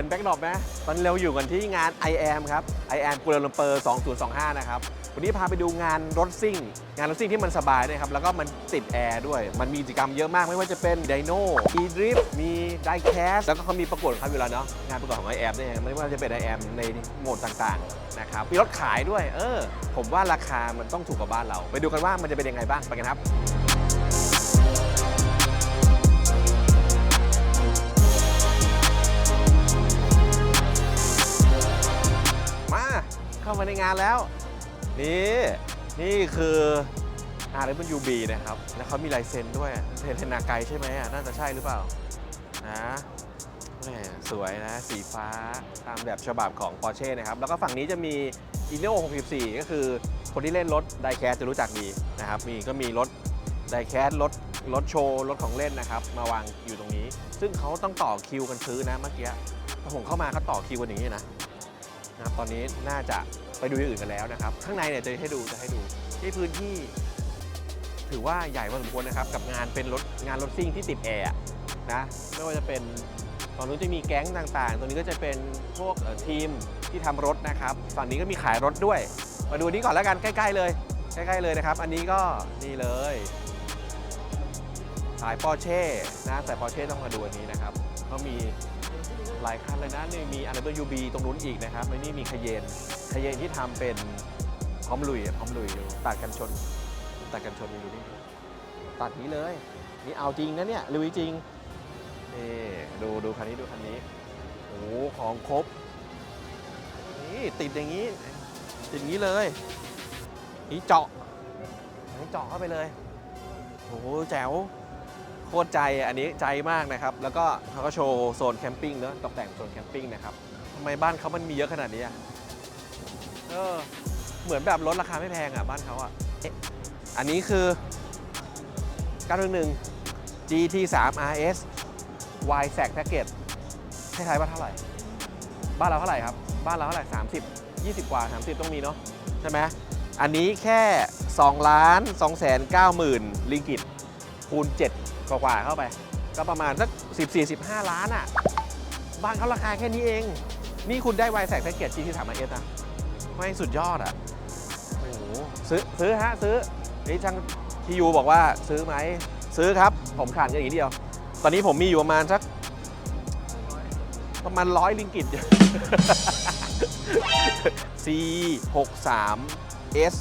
ห็นแบ็กดรอปไหมตอนนี้เราอยู่กันที่งาน I am ครับ I am กัวลาลัมเปอร์2025 นะครับ วันนี้พาไปดูงานรถซิ่ง งานรถซิ่งที่มันสบายด้วยครับ แล้วก็มันติดแอร์ด้วย มันมีกิจกรรมเยอะมากไม่ว่าจะเป็นไดโน่อีดริฟมีไดแคสแล้วก็เขามีประกวดของเขาอยู่แล้วเนาะ งานประกวดของ I am เนี่ยไม่ว่าจะเป็น I am ในโหมดต่างๆนะครับ มีรถขายด้วย เออ ผมว่าราคามันต้องถูกกว่าบ้านเรา ไปดูกันว่ามันจะเป็นยังไงบ้าง ไปกันครับ ในงานแล้ว นี่นี่คือ RWB นะครับ แล้วเขามีลายเซ็นด้วยเห็นเทนนาไกใช่ไหมอะน่าจะใช่หรือเปล่านะแหมสวยนะ สีฟ้าตามแบบฉบับของ Porsche นะครับ แล้วก็ฝั่งนี้จะมี i n o 64 ก็คือคนที่เล่นรถไดแคสจะรู้จักดีนะครับ มีก็มีรถไดแคสรถรถโชว์รถของเล่นนะครับ มาวางอยู่ตรงนี้ ซึ่งเขาต้องต่อคิวกันซื้อนะเมื่อกี้พอผมเข้ามาเขาต่อคิวกันอย่างนี้นะนะครับตอนนี้น่าจะ ไปดูอย่างอื่นกันแล้วนะครับ ข้างในเนี่ยจะให้ดูจะให้ดูที่พื้นที่ ถือว่าใหญ่พอสมควรนะครับ กับงานเป็นรถงานรถซิ่งที่ติดแอร์นะไม่ว่าจะเป็นตอนนู้นจะมีแก๊งต่างๆ ตรงนี้ก็จะเป็นพวกทีมที่ทำรถนะครับฝั่งนี้ก็มีขายรถด้วย มาดูนี้ก่อนแล้วกันใกล้ ๆ เลยใกล้ๆเลยนะครับ อันนี้ก็นี่เลยขายปอร์เช่นะแต่ปอร์เช่ต้องมาดูอันนี้นะครับเขามี หลายคันเลยนะนี่มี RWB ตรงนู้นอีกนะครับแล้วนี่มีคเยนคเยนที่ทำเป็นพร้อมลุยพร้อมลุยตัดกันชนตัดกันชนดูนี่ตัดนี้เลยนี่เอาจริงนะเนี่ยลุยจริงนี่ดูดูคันนี้ดูคันนี้โอ้โหของครบนี่ติดอย่างนี้ติดอย่างนี้เลยนี่เจาะนี่เจาะเข้าไปเลยโอ้โหแจ๋ว โคตรใจอันนี้ใจมากนะครับ แล้วก็เขาก็โชว์โซนแคมปิ้งเนอะตกแต่งโซนแคมปิ้งนะครับทำไมบ้านเขามันมีเยอะขนาดนี้อะเออเหมือนแบบรถราคาไม่แพงอะบ้านเขาอะเอ๊อันนี้คือ 911 GT3 RS Y s a c Package ให้ทายว่าเท่าไหร่ บ้านเราเท่าไหร่ครับ บ้านเราเท่าไหร่ 30 20 กว่า 30 ต้องมีเนาะใช่ไหมอันนี้แค่ 2 ล้าน2แสน9หมื่นลิงกิตคูณ7 กว่าๆเข้าไป ก็ประมาณสัก14 15 ล้านอะบ้านเขาราคาแค่นี้เอง นี่คุณได้ Y s a c Package GT3 RS นะไม่สุดยอดอะโอ้โหซื้อซื้อฮะซื้อนี่ช่างทียูบอกว่าซื้อไหมซื้อครับผมขาดเงินอย่เดียว ตอนนี้ผมมีอยู่ประมาณสักประมาณร้อยลิงกิต C 6 3 S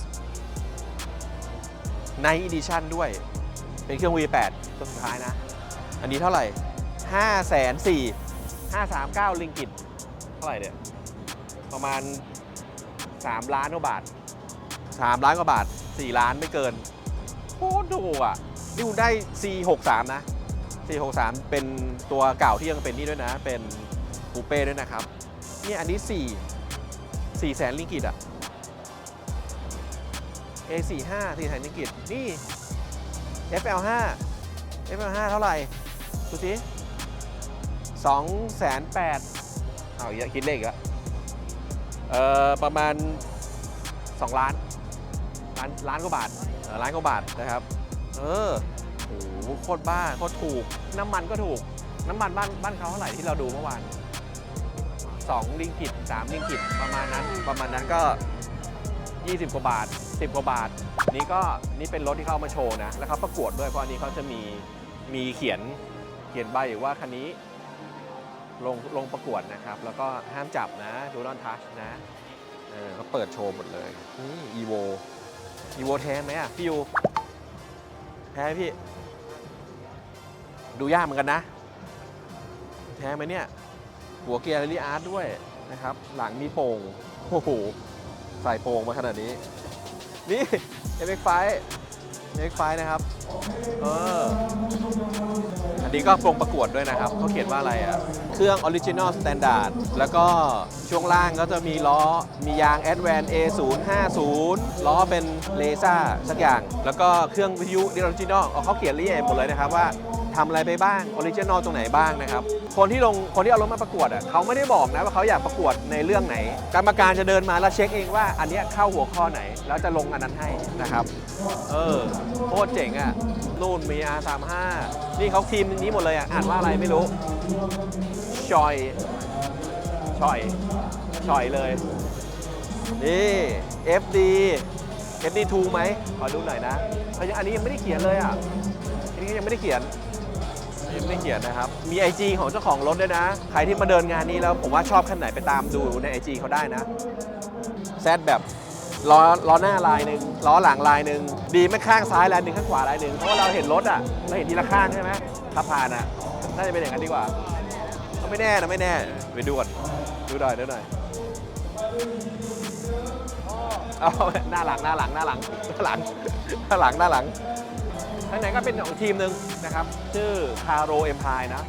ในอีดิชั่นด้วย เป็นเครื่อง V8 ตัวสุดท้ายนะ อันนี้เท่าไหร่ 5 4 539 ลิงกิต เท่าไหร่เนี่ย ประมาณ 3 ล้านกว่าบาท 3 ล้านกว่าบาท 4 ล้านไม่เกินโคตรถูกอะ นี่คุณได้ C63 นะ C63 เป็นตัวเก่าที่ยังเป็นนี่ด้วยนะ เป็นคูเป้ด้วยนะครับ นี่อันนี้ 4 4แสนลิงกิตอะ A45 4แสนลิงกิตนี่ FL5 FL5 เท่าไหร่ดูสิ2แสน8เอาอย่าคิดเลขอีกแล้วเอ่อประมาณ 2 ล้านล้านล้านกว่าบาทล้านกว่าบาทนะครับ เออโอ้โหโคตรบ้าโคตรถูก น้ำมันก็ถูก น้ำมันบ้านบ้านเขาเท่าไหร่ที่เราดูเมื่อวาน2ลิงกิต3ลิงกิตประมาณนั้น ประมาณนั้นก็ 20 กว่าบาท 10 กว่าบาท นี่ก็นี่เป็นรถที่เขาเอามาโชว์นะ แล้วเขาประกวดด้วยเพราะอันนี้เขาจะมีมีเขียนเขียนใบว่าคันนี้ลงลงประกวดนะครับ แล้วก็ห้ามจับนะดูนอนทัชนะเออเขาเปิดโชว์หมดเลยนี่ evo evo แท้ไหมอะ พี่ยูแท้พี่ ดูยากเหมือนกันนะ แท้ไหมเนี่ย หัวเกียร์ลิอาร์ตด้วยนะครับ หลังมีโป่งโอ้โหใส่โป่งมาขนาดนี้ นี่เอเมกไฟเอเมกไฟนะครับเอออันนี้ก็ปรงประกวดด้วยนะครับเขาเขียนว่าอะไรอะ เครื่องออริจินอลสแตนดาร์ดแล้วก็ช่วงล่างก็จะมีล้อ มียางแอดแวน A050 ล้อเป็นเลซ่าสักอย่าง แล้วก็เครื่องวิทยุ Original เอลเขาเขียนเรียบหมดเลยนะครับว่า ทำอะไรไปบ้าง Original ตรงไหนบ้างนะครับคนที่ลงคนที่เอารถมาประกวดอะเขาไม่ได้บอกนะว่าเขาอยากประกวดในเรื่องไหน กรรมการจะเดินมาแล้วเช็คเองว่าอันนี้เข้าหัวข้อไหน แล้วจะลงอันนั้นให้นะครับ เออโคตรเจ๋งอะนู่นมี R35 นี่เขาทีมนี้หมดเลยอะอ่านว่าอะไรไม่รู้ชอยชอยชอยเลย นี่ FD FD2 ไหมขอดูหน่อยนะเอ้ยอันนี้ยังไม่ได้เขียนเลยอะอันนี้ยังไม่ได้เขียน ไม่เขียนนะครับ มี IG ของเจ้าของรถด้วยนะ ใครที่มาเดินงานนี้แล้วผมว่าชอบคันไหนไปตามดูใน IG เขาได้นะแซดแบบล้อล้อหน้าลายหนึ่งล้อหลังลายหนึ่งดีไม่ข้างซ้ายลายหนึ่งข้างขวาลายหนึ่งเพราะว่าเราเห็นรถอะเราเห็นทีละข้างใช่ไหมขับผ่านอะน่าจะเป็นอย่างนั้นดีกว่าก็ไม่แน่นะไม่แน่ไปดูก่อนดูหน่อยดูหน่อยเอาหน้าหลังหน้าหลังหน้าหลังหน้าหลังหน้าหลังหน้าหลัง ข้างในก็เป็นของทีมหนึ่งนะครับ ชื่อคาโรเอ็มพายนะ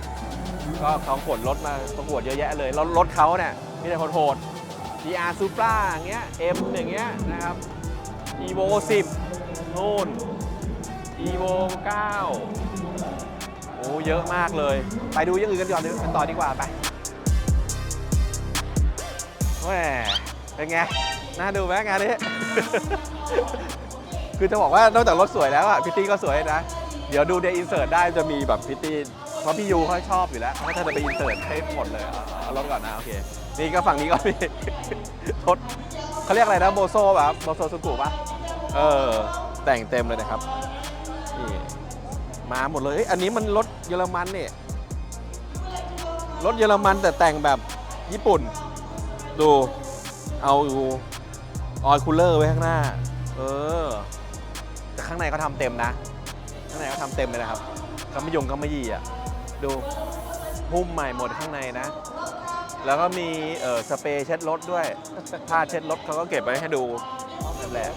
ก็เขาขนรถมาประกวดเยอะแยะเลยแล้วรถเขาเนี่ยมีแต่โหดๆ GR Supra อย่างเงี้ย M อย่างเงี้ยนะครับ Evo 10นู่น Evo 9 โอ้เยอะมากเลย ไปดูอย่างอื่นกันก่อนกันต่อดีกว่าไปแหมเป็นไง น่าดูไหมงานนี้ คือจะบอกว่านอกจากรถสวยแล้วอะพิตตี้ก็สวยนะ เดี๋ยวดูในอินเสิร์ตได้จะมีแบบพิตตี้เพราะพี่ยูเขาชอบอยู่แล้วเขาจะไปอินเสิร์ตให้หมดเลยเอาเอารถก่อนนะโอเคนี่ก็ฝั่งนี้ก็มีรถเขาเรียกอะไรนะโบโซป่ะครับโบโซสุกุป่ะเออแต่งเต็มเลยนะครับนี่มาหมดเลยเอ้ยอันนี้มันรถเยอรมันเนี่ยรถเยอรมันแต่แต่งแบบญี่ปุ่น ดูเอาออยคูลเลอร์ไว้ข้างหน้า เออ ข้างในเขาทำเต็มนะ ข้างในเขาทำเต็มเลยนะครับก็ไม่ยงก็ไม่ยี่อะ ดูหุ้มใหม่หมดข้างในนะ แล้วก็มีเออสเปรย์เช็ดรถด้วย ผ้าเช็ดรถเขาก็เก็บไว้ให้ดูนั่นแหละ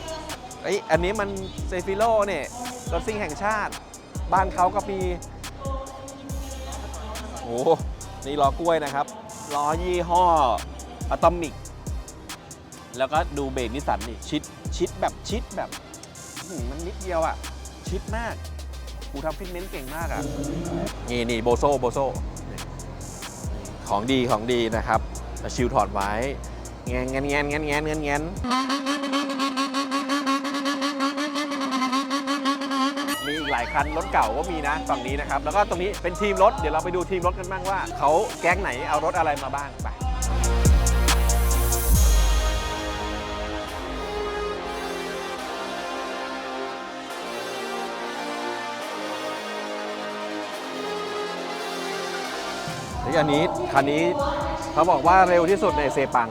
ไอยอันนี้มันเซฟิโลเนี่ยรถซิ่งแห่งชาติ บ้านเขาก็มี โอ้นี่ล้อกล้วยนะครับ ล้อยี่ห้ออะตอมิก แล้วก็ดูเบรกนิสันนี่ชิดชิดแบบชิดแบบ หือมันนิดเดียวอะ่ะ ชิดมากกูทำฟิตเมนต์เก่งมากอะ่ะ นี่นี่โบโซโบโซของดีของดีนะครับแล้วชิวถอดไว้แงนแงนแงนแงนแงนแงนแงนมีอีกหลายคันรถเก่าก็มีนะฝั่งนี้นะครับ แล้วก็ตรงนี้เป็นทีมรถ เดี๋ยวเราไปดูทีมรถกันบ้างว่า เขาแก๊งไหนเอารถอะไรมาบ้างไป อันนี้คันนี้เขาบอกว่าเร็วที่สุดในเซปัง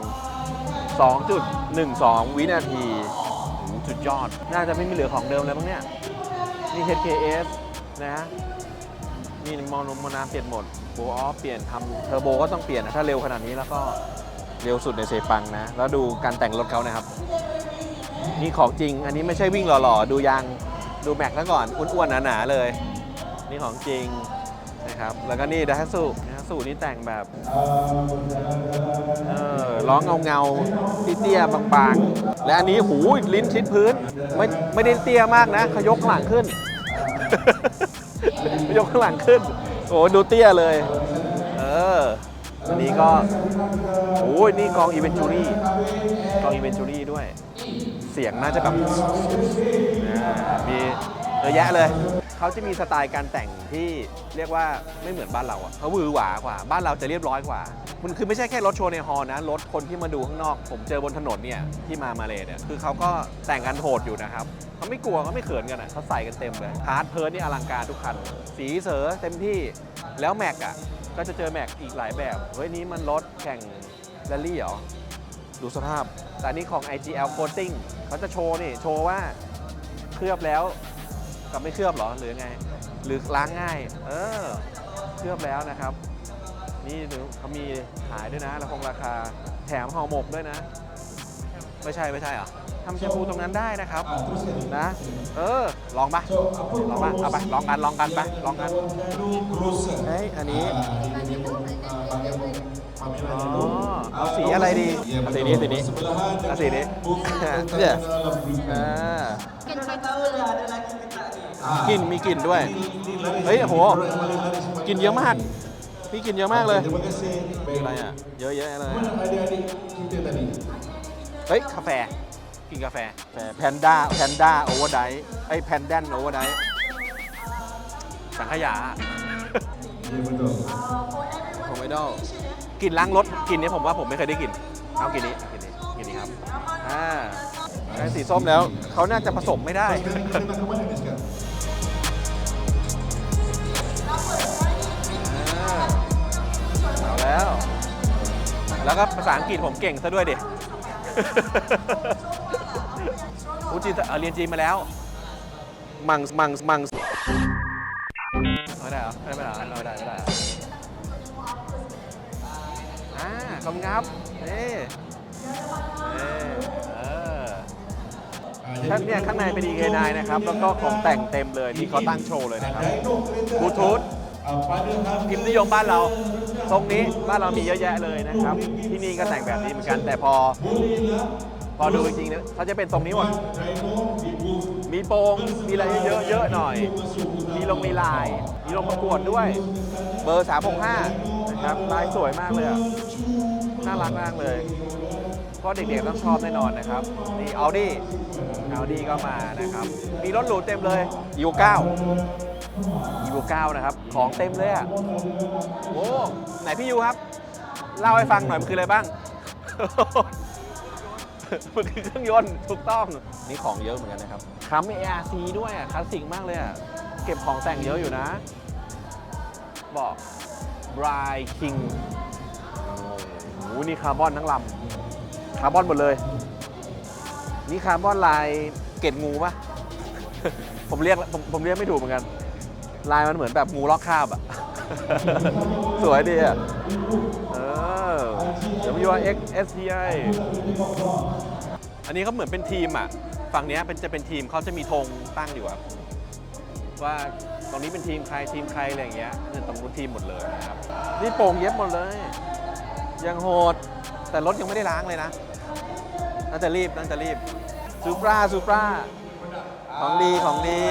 2.12 วินาทีโอ้โหสุดยอด น่าจะไม่มีเหลือของเดิมแล้วมั้งเนี่ยนี่ HKS นะฮะนี่มอนมอนาเปลี่ยนหมดโบออฟเปลี่ยนทำเทอร์โบก็ต้องเปลี่ยนนะถ้าเร็วขนาดนี้แล้วก็เร็วสุดในเซปังนะ แล้วดูการแต่งรถเขานะครับ นี่ของจริง อันนี้ไม่ใช่วิ่งหล่อๆ ดูยาง ดูแม็กซ์ซะก่อน อ้วนๆ หนาๆ เลย นี่ของจริงนะครับ แล้วก็นี่ดัฮัสุดัฮั สุนี่แต่งแบบเออร้องเงาเงาๆเตี้ยๆบางๆ และอันนี้หูลิ้นชิดพื้น ไม่ไม่ได้เตี้ยมากนะขยกข้างหลังขึ้น ยกข้างหลังขึ้น โอ้ดูเตี้ยเลย เอออันนี้ก็โอ้ยนี่กองอีเวนจูรี่กองอีเวนจูรี่ด้วย เสียงน่าจะแบบมี เยอะแยะเลย เขาจะมีสไตล์การแต่งที่เรียกว่าไม่เหมือนบ้านเราอะเขาหวือหวากว่า บ้านเราจะเรียบร้อยกว่า มันคือไม่ใช่แค่รถโชว์ในฮอลล์นะ รถคนที่มาดูข้างนอก ผมเจอบนถนนเนี่ยที่มามาเลยเนี่ย คือเขาก็แต่งกันโหดอยู่นะครับเขาไม่กลัวเขาไม่เขินกันอะเขาใส่กันเต็มเลยพาร์ทเพิร์ดนี่อลังการทุกคัน สีเสือเต็มที่ แล้วแม็กอะ ก็จะเจอแม็กอีกหลายแบบ เฮ้ยนี่มันรถแข่งแรลลี่เหรอ ดูสภาพ แต่อันนี้ของ IGL Coating เขาจะโชว์นี่ โชว์ว่าเคลือบแล้ว กับไม่เคลือบหรอหรือไง หรือล้างง่าย เออ เคลือบแล้วนะครับ นี่เขามีขายด้วยนะราคงราคาแถมห่อหมกด้วยนะ ไม่ใช่ไม่ใช่เหรอทำแชมพูตรงนั้นได้นะครับนะ เออ ลองปะลองปะเอาไปลองกันลองกันไปลองกันเฮ้ยอันนี้อ๋อเอาสีอะไรดีสีนี้สีนี้สีนี้เนี่ยอ่า กลิ่นมีกลิ่นด้วย เฮ้ยโหกลิ่นเยอะมากพี่กลิ่นเยอะมากเลยมีอะไรอะ เยอะแยะเลย เฮ้ยกาแฟ กินกาแฟแพนด้าแพนด้าโอเวอร์ไดไอ้แพนแดนโอเวอร์ไดสังขยาโฮมไอดอลกลิ่นล้างรถกลิ่นนี้ผมว่าผมไม่เคยได้กลิ่นเอากลิ่นนี้กลิ่นนี้กลิ่นนี้ครับอ่าได้สีส้มแล้วเขาน่าจะผสมไม่ได้ แล้ว แล้วก็ภาษาอังกฤษผมเก่งซะด้วยดิอุจินเรียนจีนมาแล้ว มังมังมังไม่ได้เหรอไม่ได้เหรอไม่ได้ไม่ได้เหรออ่าขอบคุณครับเออข้างเนี่ยข้างในเป็น EK9 นะครับ แล้วก็ของแต่งเต็มเลยที่เขาตั้งโชว์เลยนะครับบลูทูธ พิมพ์นิยมบ้านเรา ทรงนี้บ้านเรามีเยอะแยะเลยนะครับ ที่นี่ก็แต่งแบบนี้เหมือนกัน แต่พอ พอดูจริงๆเนี่ยเขาจะเป็นทรงนี้หมด มีโปรงมีอะไรเยอะๆเยอะหน่อย มีลงมีลาย มีลงประกวดด้วย เบอร์ 365 นะครับ ลายสวยมากเลยน่ารักมากเลยก็เด็กๆต้องชอบแน่นอนนะครับนี่อ u ดี้อ u ดี้ก็มานะครับ มีรถหรูเต็มเลย e v o 9 e v o 9นะครับ ของเต็มเลยอะโอ้ไหนพี่ยูครับ เล่าให้ฟังหน่อยมันคืออะไรบ้าง มันคือเครื่องยนต์ถูกต้อง นี่ของเยอะเหมือนกันนะครับค้ำ ARC ด้วยอะคลาสสิกมากเลยอะ เก็บของแต่งเยอะอยู่นะ บอก Bry King โอ้โหนี่คาร์บอนทั้งลำ คาร์บอนหมดเลย นี่คาร์บอนลายเกล็ดงูปะผมเรียกผมผมเรียกไม่ถูกเหมือนกัน ลายมันเหมือนแบบงูลอกคาบอะสวยดีอะเออ WRX STI อันนี้เขาเหมือนเป็นทีมอะฝั่งนี้เป็นจะเป็นทีมเขาจะมีธงตั้งอยู่อะว่าตรงนี้เป็นทีมใครทีมใครอะไรอย่างเงี้ยเนี่ตรงนู้นทีมหมดเลยนะครับ นี่โป่งเย็บหมดเลย ยังโหด แต่รถยังไม่ได้ล้างเลยนะ น่าจะรีบน่าจะรีบซูปราซูปราของดีของดี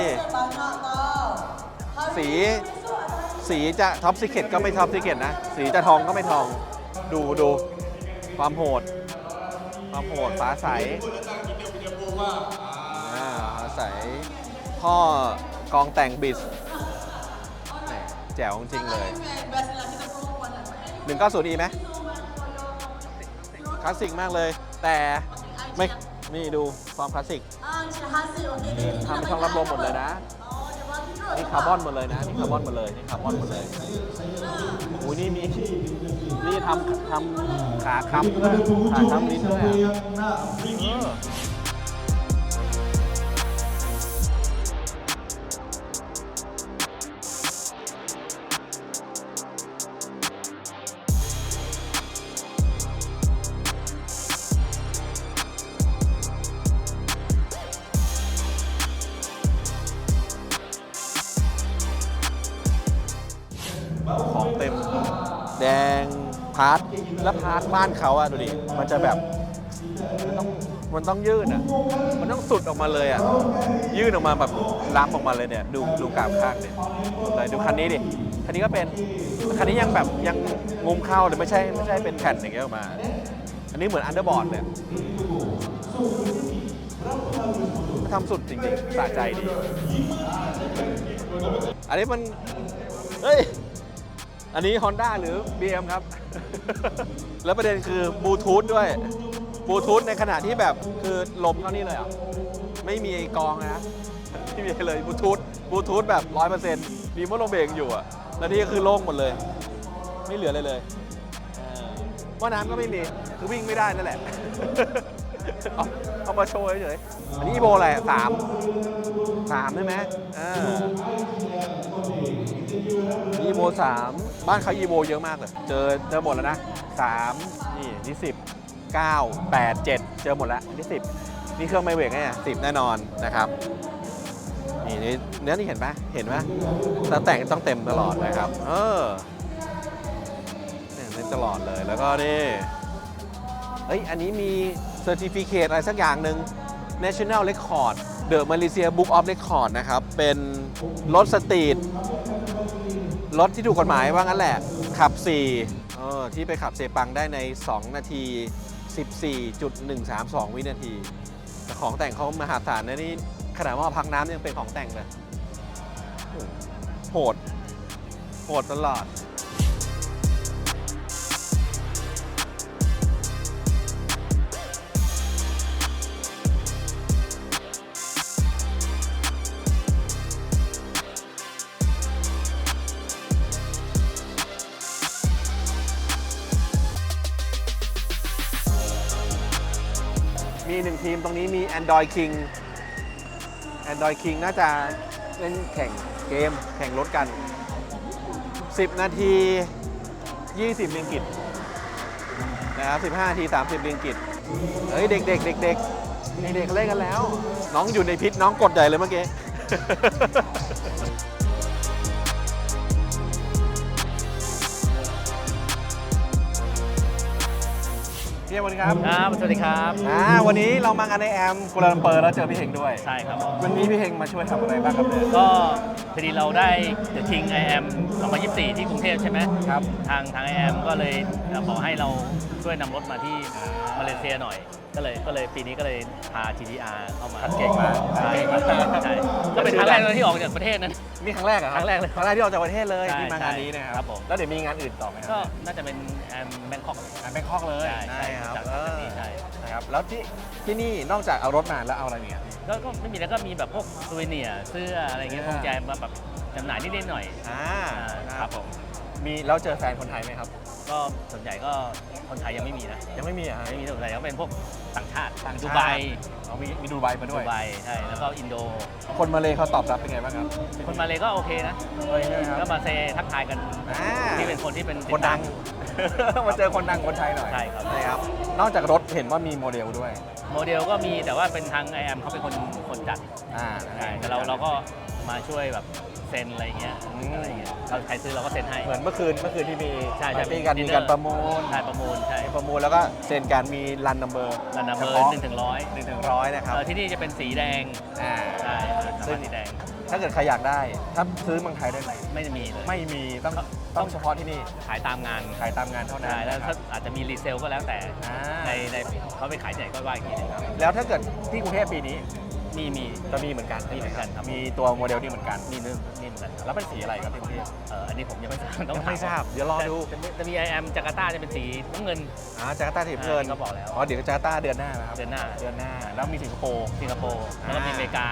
สีสีจะท็อปซิเกตก็ไม่ท็อปซิเกตนะ สีจะทองก็ไม่ทอง ดูดูความโหด ความโหดฟ้าใสอ่าฟ้าใสพ่อกองแต่งบิสแหม่แจ๋วจริงเลย190 e ไหมคลาสสิกมากเลย แต่ไม่นี่ดูความคลาสสิกทำช่องรับลมหมดเลยนะ นี่คาร์บอนหมดเลยนะนี่คาร์บอนหมดเลยนี่คาร์บอนหมดเลยโอ้ยนี่มีนี่ทำทำขาค้ำด้วยขาค้ำลิ้นด้วยอะ เขาอะดูดิ มันจะแบบมันต้องมันต้องยืดอะมันต้องสุดออกมาเลยอะยื่นออกมาแบบล้ำออกมาเลยเนี่ย ดูดูกราบข้างเนี่ยเลยดูคันนี้ดิ คันนี้ก็เป็น คันนี้ยังแบบยังงุมเข้าเลยไม่ใช่ไม่ใช่เป็นแผ่นอย่างเงี้ยออกมา อันนี้เหมือนอันเดอร์บอร์ดเลยทำสุดจริงๆสะใจดี อันนี้มัน เฮ้ย อันนี้ Honda หรือ BM ครับ แล้วประเด็นคือบลูทูธด้วยบลูทูธในขณะที่แบบคือลมเข้านี่เลยอะ ไม่มีกรองนะ ไม่มีเลยบลูทูธบลูทูธแบบ100%มีมอโลเบงอยู่อะ แล้วนี่ก็คือโล่งหมดเลย ไม่เหลือเลยเออหม้อน้ำก็ไม่มี คือวิ่งไม่ได้นั่นแหละ เอาเอามาโชว์เฉยๆอันนี้โบอะไรสามสามใช่ไหมอ่า อีโวสามบ้านเขาอีโวเยอะมากเลย เจอเจอหมดแล้วนะสามนี่นี่สิบเก้าแปดเจ็ดเจอหมดแล้วนี่สิบนี่เครื่องไม่เบรกไงสิบแน่นอนนะครับนี่นี่เนื้อนี่เห็นไหมเห็นไหมแล้วแต่งต้องเต็มตลอดนะครับ เออเนี่ยเต็มตลอดเลยแล้วก็นี่เอ้ยอันนี้มีเซอร์ติฟิเคตอะไรสักอย่างหนึ่ง National Record The Malaysia Book of Record นะครับ เป็นรถสตรีท รถที่ถูกกฎหมายว่างั้นแหละ ขับ4เออที่ไปขับเซปังได้ใน 2 นาที 14.132 วินาที แต่ของแต่งเขามหาศาลนะนี่ขนาดว่าพักน้ำยังเป็นของแต่งเลยโอ้โหโหด โหดตลอด ทีมตรงนี้มี Android King Android King น่าจะเล่นแข่งเกมแข่งรถกัน 10 นาที 20ลิงกิตนะครับ15นาที 30ลิงกิตเฮ้ย เด็กๆเด็กๆเด็กๆเด็กเล่นกันแล้ว น้องอยู่ในพิษน้องกดใหญ่เลยเมื่อกี้ เอกสวัสดีครับครับ สวัสดีครับ อ่าวันนี้เรามางานในแอมกัวลาลัมเปอร์แล้วเจอพี่เฮงด้วย ใช่ครับผมวันนี้พี่เฮงมาช่วยทำอะไรบ้างครับเนี่ยก็พอดีเราได้ The King I Am 2024 ที่กรุงเทพใช่ไหม ครับ ทางทาง I Am ก็เลยขอให้เราช่วยนำรถมาที่ มาเลเซียหน่อย ก็เลยก็เลยปีนี้ก็เลยพา GTR เข้ามาขัดเก่งมากใช่ขัดเก่งมากใช่ก็เป็นครั้งแรกเลยที่ออกจากประเทศนั้น นี่ครั้งแรกเหรอครั้งแรกเลยครั้งแรกที่ออกจากประเทศเลยใช่ที่มางานนี้นะคครัรับบผม แล้วเดี๋ยวมีงานอื่นต่อไหมคก็รับน่าจะเป็นแอมแบงคอก งานแบงคอกเลยใช่ใช่ครับจากเออจากนี้ใช่ นะครับแล้วที่ที่นี่นอกจากเอารถมาแล้วเอาอะไรเนี่ยก็ก็ไม่มีแล้วก็มีแบบพวกซูเวเนียร์เสื้ออะไรเงี้ยเสื้พอวกแจมมาแบบจำหน่ายนิดๆหน่อย อ่าอ่าครับผม มีแล้วเจอแฟนคนไทยไหมครับ ก็ส่วนใหญ่ก็คนไทยยังไม่มีนะยังไม่มีอะไม่มีส่วนใหญ่ก็เป็นพวกต่างชาติต่างชาติดูไบเอามีมีดูไบมาดูด้วย ไบใช่แล้วก็อินโด คนมาเลยเขาตอบรับเป็นไงบ้างครับคนมาเลยก็โอเคนะเฮ้ยใช่ไหมคก็รับ มาเซทักทายกันอ่า ที่เป็นคนที่เป็นคนดัง มาเจอคนดังคนไทยหน่อยใช่ครับ นะครับ นอกจากรถเห็นว่ามีโมเดลด้วยโมเดลก็มีแต่ว่าเป็นทางไอแอมเขาเป็นคนคนจัดอ่าใช่แต่เราเราก็มาช่วยแบบ เซ็นอะไรเงี้ยอืมอะไรเงี้ยเราใครซื้อเราก็เซ็นให้ เหมือนเมื่อคืนเมื่อคืนที่มีใช่ใช่ปาร์ตี้กันมีมี dinner การประมูลใช่ประมูลใช่ประมูลแล้วก็เซ็นการมีรันนัมเบอร์รันนัมเบอร์หนึ่งถึงร้อยหนึ่งถึงร้อยนะครับที่นี่จะเป็นสีแดงอ่า ใช่สามารถสีแดงถ้าเกิดใครอยากได้ ถ้าซื้อเมืองไทยได้ไหมไม่ได้มีเลยไม่มีต้องต้องเฉพาะที่นี่ขายตามงานขายตามงานเท่านั้นใช่แล้วนะคถ้ารับอาจจะมีรีเซลก็แล้วแต่อ่าในในเขาไปขายที่ไหนก็ว่าอีกทีหนึงครับแล้วถ้าเกิดที่กรุงเทพปีนี้ มีมีจะมีเหมือนกันมีเหมือนกันครับมีตัวโมเดลนี้เหมือนกันมีนึงมีเหมือนกันแล้วเป็นสีอะไรครับที่กรุงเทพเอออันนี้ผมยังไม่ทราบต้องยังไม่ทราบถเดี๋ยวรอดูจะมีจะมีไอแอมจาการ์ตาจะเป็นสีน้ำเงินอ่าจาการ์ตาถีบเงินอ่าที่เขาบอกแล้วอ๋อเดี๋ยวจาการ์ตาเดือนหน้านะครับเดือนหน้าเดือนหน้า แล้วมีสิงคโปร์สิงคโปร์แล้วก็มีอเมริกา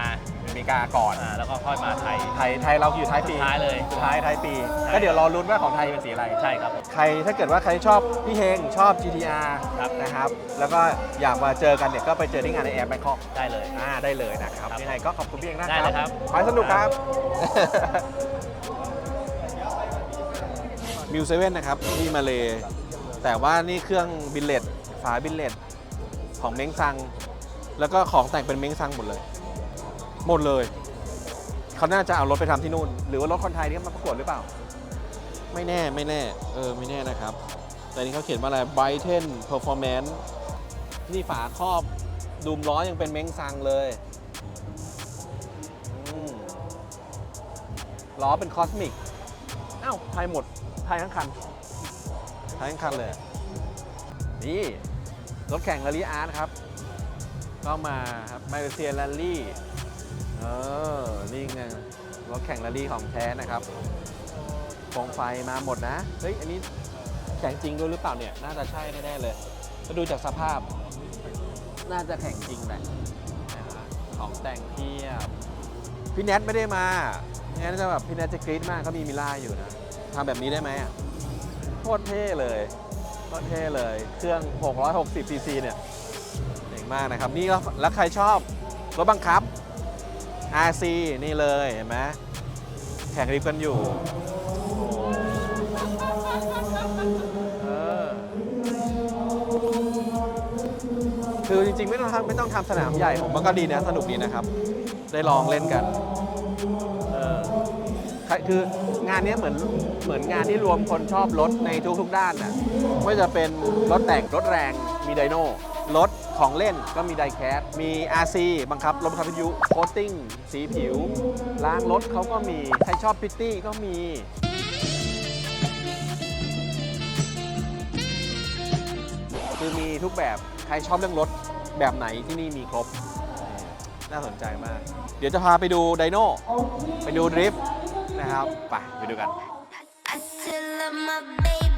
อเมริกาก่อน อ่าแล้วก็ค่อยมาไทย ไทยไทยเราอยู่ท้ายปีสุดท้ายเลยสุดท้ายท้ายปี ใช่ ก็เดี๋ยวรอลุ้นว่าของไทยเป็นสีอะไร ใช่ครับผม ใครถ้าเกิดว่าใครชอบพี่เฮงชอบ GTR ครับ นะครับ แล้วก็อยากมาเจอกันเนี่ยก็ไปเจอที่งานในแอร์แบงคอกได้เลย อ่าได้เลยนะครับครับยังไงก็ขอบคุณพี่เฮงนะได้เลยครับ ขอให้สนุกครับ มิวเซเว่นนะครับที่มาเลแต่ว่านี่เครื่องบิลเลตฝาบิลเลตของเม้งซัง แล้วก็ของแต่งเป็นเม้งซังหมดเลย หมดเลยเขาน่าจะเอารถไปทำที่นู่น หรือว่ารถคนไทยที่มาประกวดหรือเปล่า ไม่แน่ไม่แน่ เออไม่แน่นะครับ แต่นี่เขาเขียนว่าอะไร Brighton Performance นี่ฝาครอบดูมล้อยังเป็นเม้งซังเลยล้อเป็นคอสมิกอ้าวไทยหมดไทยทั้งคันไทยทั้งคันเลย นี่รถแข่งลาลีอาร์ตครับ ก็มาครับมาเลเซียลาลี่ เออ นี่ไงรถแข่งลาลี่ของแท้นะครับโคมไฟมาหมดนะ เฮ้ย อันนี้แข่งจริงด้วยหรือเปล่าเนี่ย น่าจะใช่แน่ๆเลยก็ดูจากสภาพ น่าจะแข่งจริงแหละนะฮะของแต่งเทียบ พี่แนทไม่ได้มางั้นจะแบบพี่แนทจะกรี๊ดมากเขามีมิล่าอยู่นะทำแบบนี้ได้ไหมอะโคตรเท่เลยโคตรเท่เลย เครื่อง 660ซีซีเนี่ยเจ๋งมากนะครับ นี่แล้วใครชอบรถบังคับ RC นี่เลยเห็นไหมแข่งริบกันอยู่คือจริงๆ ไม่ต้องทำไม่ต้องทำสนามใหญ่ผมว่าก็ดีนะ สนุกดีนะครับ ได้ลองเล่นกันเออคืองานนี้เหมือนเหมือนงานที่รวมคนชอบรถในทุกๆด้านน่ะไม่ว่าจะเป็นรถแต่งรถแรงมีไดโน่รถ ของเล่นก็มีไดแคสมี RC บังคับรถบังคับวิทยุโคตติ้ง สีผิว ล้างรถเขาก็มี ใครชอบพิตตี้ก็มีคือมีทุกแบบ ใครชอบเรื่องรถแบบไหนที่นี่มีครบ น่าสนใจมาก เดี๋ยวจะพาไปดูไดโน่ไปดูดริฟต์นะครับ ไป ไปดูกัน I still love my baby.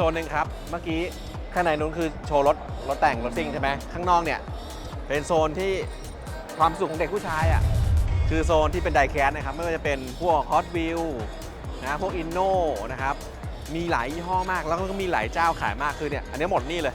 ซนหนึ่งครับ เมื่อกี้ข้างในนู้นคือโชว์รถรถแต่งรถซิ่งใช่ไหมข้างนอกเนี่ยเป็นโซนที่ความสุขของเด็กผู้ชายอะคือโซนที่เป็นไดแคสนะครับไม่ว่าจะเป็นพวก Hot Wheel นะพวก Inno นนะครับมีหลายยี่ห้อมากแล้วก็มีหลายเจ้าขายมากคือเนี่ยอันนี้หมดนี่เลย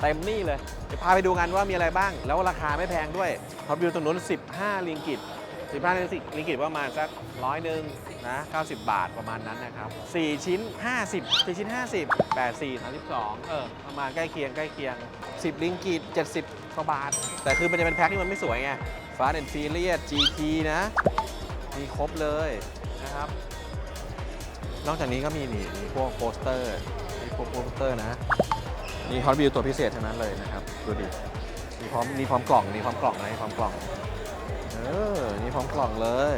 เต็มนี่เลยเดี๋ยวพาไปดูกันว่ามีอะไรบ้าง แล้วราคาไม่แพงด้วย Hot Wheel ตรงนู้น 15 ลิงกิต15ลิงกิตลิงกิตประมาณสักร้อยหนึ่ง นะ90 บาทประมาณนั้นนะครับ 4 ชิ้น 50 4 ชิ้น 50 84 32 เออ ประมาณใกล้เคียงใกล้เคียง 10 ลิงกิต70กว่าบาท แต่คือมันจะเป็นแพ็คที่มันไม่สวยไง Fast and Furious GT นะ มีครบเลยนะครับ นอกจากนี้ก็มีนี่มีพวกโปสเตอร์ มีพวกโปสเตอร์นะนี่ฮอตวิวตัวพิเศษทั้งนั้นเลยนะครับ ดูดิมีพร้อมมีพร้อมกล่องมีพร้อมกล่องนะมีพร้อมกล่อง เออนี่พร้อมกล่องเลย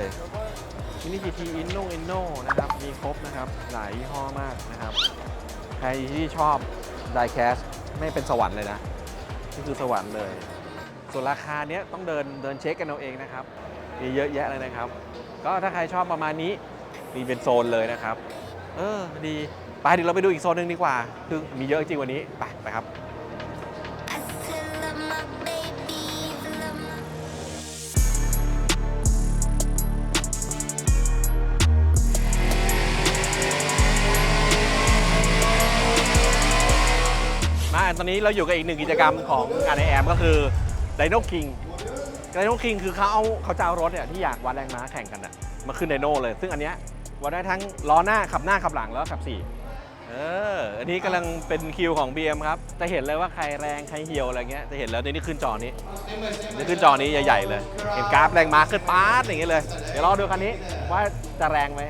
มินิ GT Inno Inno นะครับ มีครบนะครับ หลายยี่ห้อมากนะครับ ใครที่ชอบ Die Cast ไม่เป็นสวรรค์เลยนะนี่คือสวรรค์เลย ส่วนราคาเนี้ยต้องเดินเดินเช็คกันเอาเองนะครับ มีเยอะแยะเลยนะครับ ก็ถ้าใครชอบประมาณนี้มีเป็นโซนเลยนะครับ เออ ดี ไปเดี๋ยวเราไปดูอีกโซนหนึ่งดีกว่า คือมีเยอะจริงวันนี้ ไปไปครับ ตอนนี้เราอยู่กับอีกหนึ่งกิจกรรมของงานไอแอมก็คือ Dino King Dino King คือเขาเอาเขาจะเอารถเนี่ยที่อยากวัดแรงม้าแข่งกันอะมาขึ้นไดโนเลย ซึ่งอันเนี้ยวัดได้ทั้งล้อหน้าขับหน้าขับหลังแล้วก็ขับสี่เอออันนี้กำลังเป็นคิวของ BM ครับ จะเห็นเลยว่าใครแรงใครเหี่ยวอะไรเงี้ย จะเห็นแล้วในนี่ขึ้นจอนี้นี่ขึ้นจอนี้ใหญ่ๆเลย เห็นกราฟแรงม้าขึ้นป๊าดอย่างเงี้ยเลย เดี๋ยวรอดูคันนี้ว่าจะแรงไหม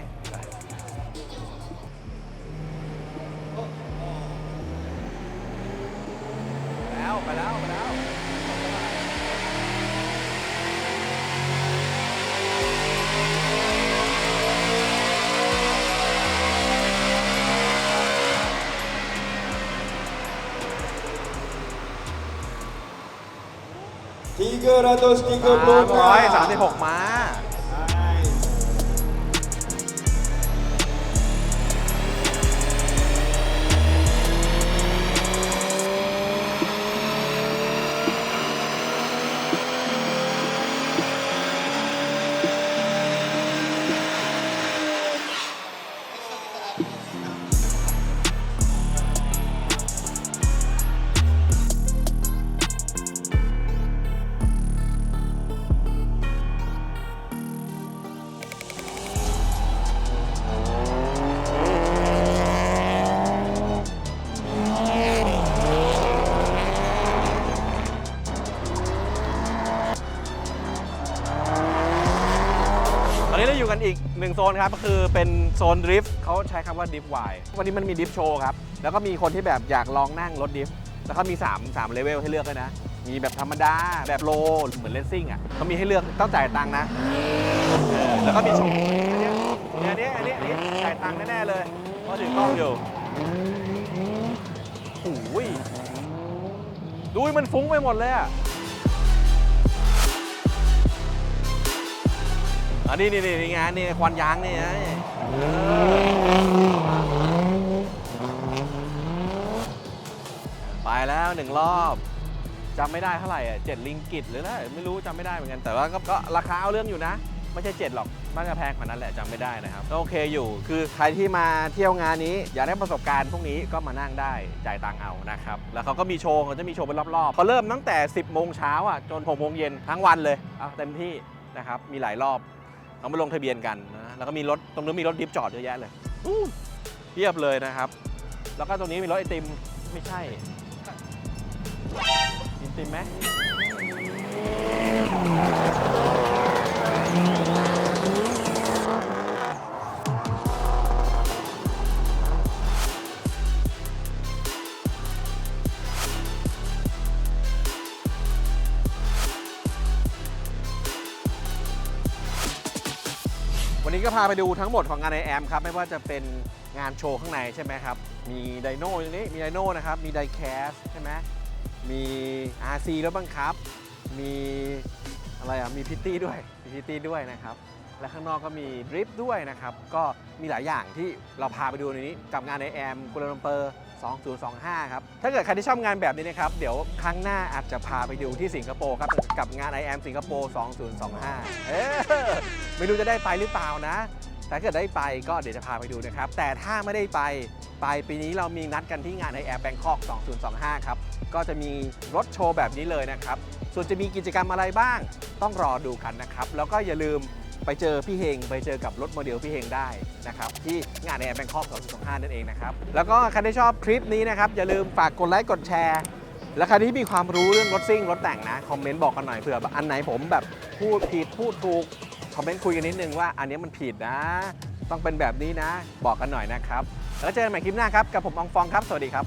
แล้วไปแล้วไปแล้ว360สาม block ร้อยสามสิบหกม้า โซนครับก็คือเป็นโซนดริฟต์เขาใช้คำว่าดริฟต์ไววันนี้มันมีดริฟต์โชว์ครับ แล้วก็มีคนที่แบบอยากลองนั่งรถดริฟต์แล้วเขามี3 3เลเวลให้เลือกเลยนะ มีแบบธรรมดา แบบโล เหมือนเลสซิ่งอะเขามีให้เลือกต้องจ่ายตังค์นะเออแล้วก็มีโชว์อันนี้อันนี้อันนี้อันนี้จ่ายตังค์แน่ๆเลยเพราะถือกล้องอยู่โอ้ยดูมันฟุ้งไปหมดเลยอะ อันนี้นี่นี่งานนี่ควันยางนี่ไงไปแล้วหนึ่งรอบจำไม่ได้เท่าไหร่อะเจ็ดลิงกิตหรืออะไรไม่รู้จำไม่ได้เหมือนกัน แต่ว่าก็ก็ราคาเอาเรื่องอยู่นะ ไม่ใช่เจ็ดหรอกน่าจะแพงกว่านั้นแหละจำไม่ได้นะครับก็โอเคอยู่คือใครที่มาเที่ยวงานนี้ อยากได้ประสบการณ์พวกนี้ก็มานั่งได้จ่ายตังเอานะครับ แล้วเขาก็มีโชว์เขาจะมีโชว์เป็นรอบๆเขาเริ่มตั้งแต่ 10โมงเช้าอะจน6โมงเย็นทั้งวันเลยเอาเต็มที่นะครับมีหลายรอบ เขามาลงทะเบียนกันนะแล้วก็มีรถตรงนู้นมีรถดิฟจอดเยอะแยะเลยเพียบเลยนะครับ แล้วก็ตรงนี้มีรถไอติมไม่ใช่ไอติมไหม ก็พาไปดูทั้งหมดของงานไอแอมครับ ไม่ว่าจะเป็นงานโชว์ข้างในใช่ไหมครับ มีไดโน่ตรงนี้ มีไดโน่นะครับ มีไดแคสใช่ไหมมี RC รถบังคับ มีอะไรอะ มีพิตตี้ด้วย มีพิตตี้ด้วยนะครับ และข้างนอกก็มีดริฟต์ด้วยนะครับ ก็มีหลายอย่างที่เราพาไปดูในนี้ กับงานไอแอมกุลาลัมเปอร์ 2025 ครับ ถ้าเกิดใครที่ชอบงานแบบนี้นะครับ เดี๋ยวครั้งหน้าอาจจะพาไปดูที่สิงคโปร์ครับ กับงาน I am สิงคโปร์2025 เออไม่รู้จะได้ไปหรือเปล่านะแต่ถ้าเกิดได้ไปก็เดี๋ยวจะพาไปดูนะครับ แต่ถ้าไม่ได้ไปไปปีนี้เรามีนัดกันที่งาน I am Bangkok 2025 ครับ ก็จะมีรถโชว์แบบนี้เลยนะครับ ส่วนจะมีกิจกรรมอะไรบ้าง ต้องรอดูกันนะครับ แล้วก็อย่าลืม ไปเจอพี่เฮงไปเจอกับรถโมเดลพี่เฮงได้นะครับที่งานในแบงคอก2025นั่นเองนะครับแล้วก็ใครที่ชอบคลิปนี้นะครับอย่าลืมฝากกดไลค์กดแชร์และใครที่มีความรู้เรื่องรถซิ่งรถแต่งนะคอมเมนต์บอกกันหน่อยเผื่อแบบอันไหนผมแบบพูดผิดพูดถูกคอมเมนต์คุยกันนิดนึงว่าอันนี้มันผิดนะ ต้องเป็นแบบนี้นะ บอกกันหน่อยนะครับ แล้วเจอกันใหม่คลิปหน้าครับ กับผมอองฟองครับ สวัสดีครับ